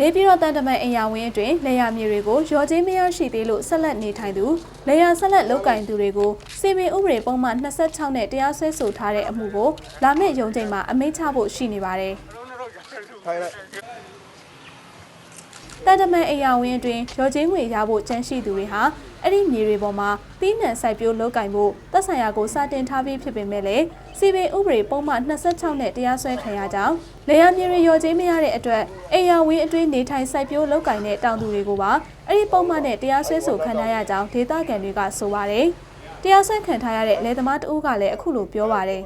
နေပြည်တော်တန်တမန်အင်ယာဝင်းအတွင်းလေယာမြေတွေကိုရော်ချင်းမရရှိသေးလို့ဆက်လက်နေထိုင်သူလေယာဆက်လက်လုတ်ကင်သူတွေကိုစီမံဥပဒေပုံမှန်26နဲ့တရားစွဲဆိုထားတဲ့အမှုကိုလာမယ့်ရုံးချိန်မှာအမိန့်ချဖို့ရှိနေပါတယ်။ထိုင်လိုက် တန်တမန်အရာဝင်းအတွင်းရော်ချင်းငွေရဖို့ကြန့်ရှိသူတွေဟာအဲ့ဒီမြေတွေပေါ်မှာပြီးနှံစိုက်ပျိုးလုပ်ကင်ဖို့သက်ဆိုင်ရာကိုစတင်ထားပြီးဖြစ်ပေမဲ့လည်းစီပင်ဥပဒေပုံမှန်26နဲ့တရားစွဲခံရကြောင်းလေယာမြေတွေရော်ချင်းမရတဲ့အတွက်အရာဝင်းအတွင်းနေထိုင်စိုက်ပျိုးလုပ်ကင်တဲ့တောင်သူတွေကိုပါအဲ့ဒီပုံမှန်နဲ့တရားစွဲဆိုခံရကြောင်းဒေသခံတွေကဆိုပါတယ်တရားစွဲခံထားရတဲ့လေသမားတဦးကလည်းအခုလိုပြောပါတယ်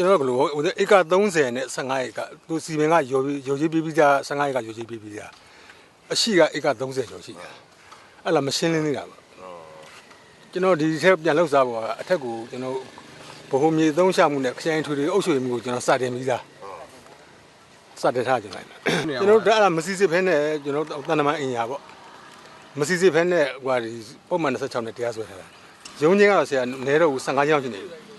ကျွန်တော်တို့ကလို့ဟိုဧက30နဲ့15ဧကသူစီမံကရော်ပြီးရော်ကြီးပြီးပြီးသား15ဧကရော်ကြီးပြီးပြီးသားအရှိကဧက30ကျော်ရှိတယ်အဲ့လားမရှင်းလင်းသေးတာပေါ့ကျွန်တော်ဒီထက်ပြန်လောက်စားဖို့ကအထက်ကိုကျွန်တော်ဗဟိုမြေသုံးရှာမှုနဲ့ခရိုင်ထူတွေအုပ်ချုပ်မှုကိုကျွန်တော်စတင်ပြီးသားစတင်ထားကြလိုက်ကျွန်တော်တို့အဲ့ဒါမစီစစ်ဖဲနဲ့ကျွန်တော်တန်တမန်အင်ညာပေါ့မစီစစ်ဖဲနဲ့ဟိုဒီပုံမှန်26နဲ့တရားစွဲထားတာရုံးချင်းကတော့ဆရာနဲတော့15ကျောင်းရှိနေပြီ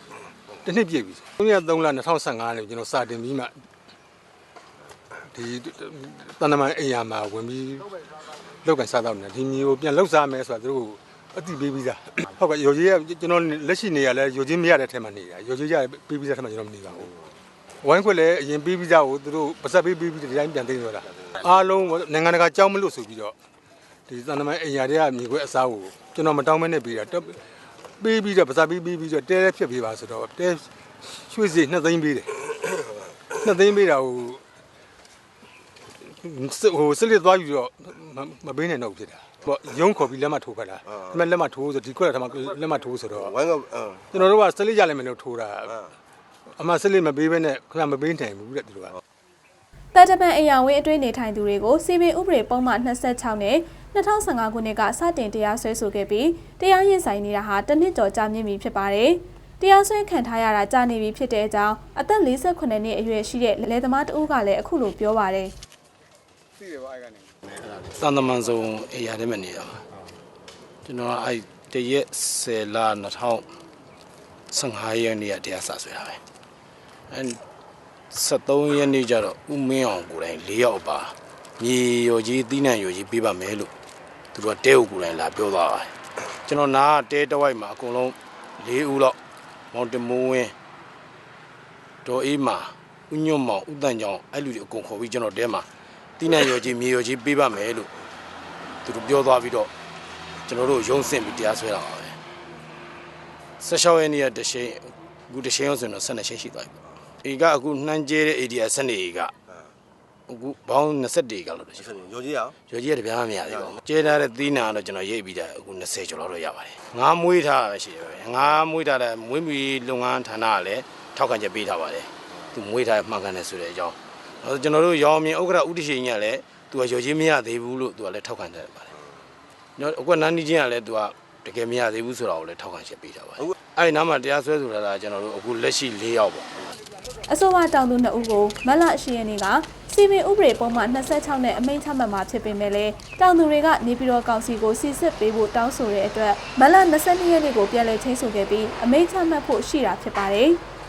တစ်နှစ်ပြည့်ပြီ3ရက်3လ2015နဲ့ကျွန်တော်စာတင်ပြီးမှဒီတန်တမန်အိမ်ယာမှာဝင်ပြီးလောက်ကန်စားတော့နေဒီမျိုးပြန်လောက်စားမယ်ဆိုတာသူတို့အတိပေးပြီးသားဟုတ်ကဲ့ရိုကြီးကကျွန်တော်လက်ရှိနေရလဲရိုကြီးမရတဲ့ထဲမှာနေတာရိုကြီးရပေးပြီးသားထဲမှာကျွန်တော်မနေပါဘူးဝိုင်းခွက်လည်းအရင်ပေးပြီးသားကိုသူတို့ပါဆက်ပေးပြီးပြီးဒီတိုင်းပြန်သိနေတော့တာအားလုံးနိုင်ငံတကာကြောင်းမလို့ဆိုပြီးတော့ဒီတန်တမန်အိမ်ယာတွေကမြေခွဲအစားကိုကျွန်တော်မတောင်းမနဲ့ပေးတာ ပေးပြီးတော့ပါဆက်ပေးပြီးပြီးတော့တဲတဲဖြစ်ပေးပါဆိုတော့တဲရွှေစီနှစ်သိန်းပေးတယ်နှစ်သိန်းပေးတာဟိုဟိုစလစ်သွားယူတော့မပေးနိုင်တော့ဖြစ်တာပေါ့ရုံးခေါ်ပြီးလက်မထိုးခတ်တာဒီမဲ့လက်မထိုးဆိုဒီခွက်ထမလက်မထိုးဆိုတော့ဝိုင်းကအာကျွန်တော်တို့ကစလစ်ရလိုက်မယ်လို့ထိုးတာအမှစလစ်မပေးဘဲနဲ့ခဏမပေးနိုင်ဘူးတဲ့သူတို့က တန်တမန်အရာဝင်းအတွင်းနေထိုင်သူတွေကိုစီပင်ဥပဒေပုံမှန်26နဲ့2015ခုနှစ်ကစတင်တရားစွဲဆိုခဲ့ပြီးတရားရင်ဆိုင်နေတာဟာတစ်နှစ်ကျော်ကြာမြင့်ပြီဖြစ်ပါတယ်။တရားစွဲခံထားရတာကြာနေပြီဖြစ်တဲ့အကြောင်းအသက်48နှစ်အရွယ်ရှိတဲ့လယ်သမားတဦးကလည်းအခုလိုပြောပါတယ်တန်တမန်စုံအေးရတဲ့မနေရပါကျွန်တော်ကအဲ့တရက်10လ2015ရက်နေ့ကတရားစာဆွဲတာပဲအဲ 73ရက်နေ့ကျတော့ဦးမင်းအောင်ကိုယ်တိုင်၄ယောက်ပါမြေရော်ကြီးတီးနှံရော်ကြီးပေးပါမယ်လို့သူတို့ကတဲကိုကိုယ်တိုင်လာပြောသွားပါတယ်ကျွန်တော်နားကတဲတဝိုက်မှာအကုန်လုံး၄ဦးလောက်မောင်တမိုးဝင်းဒေါ်အေးမာဦးညွန့်မောင်ဦးတန်ကြောင်အဲ့လူတွေအကုန်ခေါ်ပြီးကျွန်တော်တဲမှာတိနံရော်ကြီးမြေရော်ကြီးပေးပါမယ်လို့သူတို့ပြောသွားပြီးတော့ကျွန်တော်တို့ရုံးဆင့်ပြီးတရားစွဲတာပါပဲ16ရက်နေ့ကတရှိန်အခုတရှိန်အောင်ဆိုရင်တော့12ရှိန်ရှိသွားပြီပေါ့ အေကအခုနှမ်းကျဲတဲ့ area စနေကအခုဘောင်း21ကလို့တော့ရှိတယ်ရောကြီးရအောင်ရော်ကြီးကတပြားမရသေးပါဘူးကျဲထားတဲ့သီးနာကတော့ကျွန်တော်ရိတ်ပြီးတာအခု20ကျော်လောက်တော့ရပါတယ်ငါးမွေးထားတာရှိတယ်ပဲငါးမွေးထားတဲ့မွေးမြူလုပ်ငန်းဌာနကလည်းထောက်ခံချက်ပေးထားပါတယ်သူမွေးထားမှန်ကန်တယ်ဆိုတဲ့အကြောင်းအဲကျွန်တော်တို့ရောင်မြင်ဥက္ကရာဥတရှိန်ကလည်းသူကရော်ချင်းမရသေးဘူးလို့သူကလည်းထောက်ခံတယ်ပါတယ်။ညအကွက်နန်းနီးချင်းကလည်းသူကတကယ်မရသေးဘူးဆိုတာကိုလည်းထောက်ခံချက်ပေးတာပါ။အဲ့ဒီနားမှာတရားစွဲဆိုတာကကျွန်တော်တို့အခုလက်ရှိ၄ယောက်ပေါ့။ အဆိုပါတောင်သူနှစ်ဦးကိုမတ်လ10ရက်နေ့ကစီပင်ဥပဒေပုံမှန်26နဲ့အမိန့်ချမှတ်မှာဖြစ်ပေမဲ့လည်းတောင်သူတွေကနေပြည်တော်ကောင်စီကိုစီစစ်ပေးဖို့တောင်းဆိုတဲ့အတွက်မတ်လ22ရက်နေ့ကိုပြန်လည်ချင်းဆိုခဲ့ပြီးအမိန့်ချမှတ်ဖို့ရှိတာဖြစ်ပါတယ်။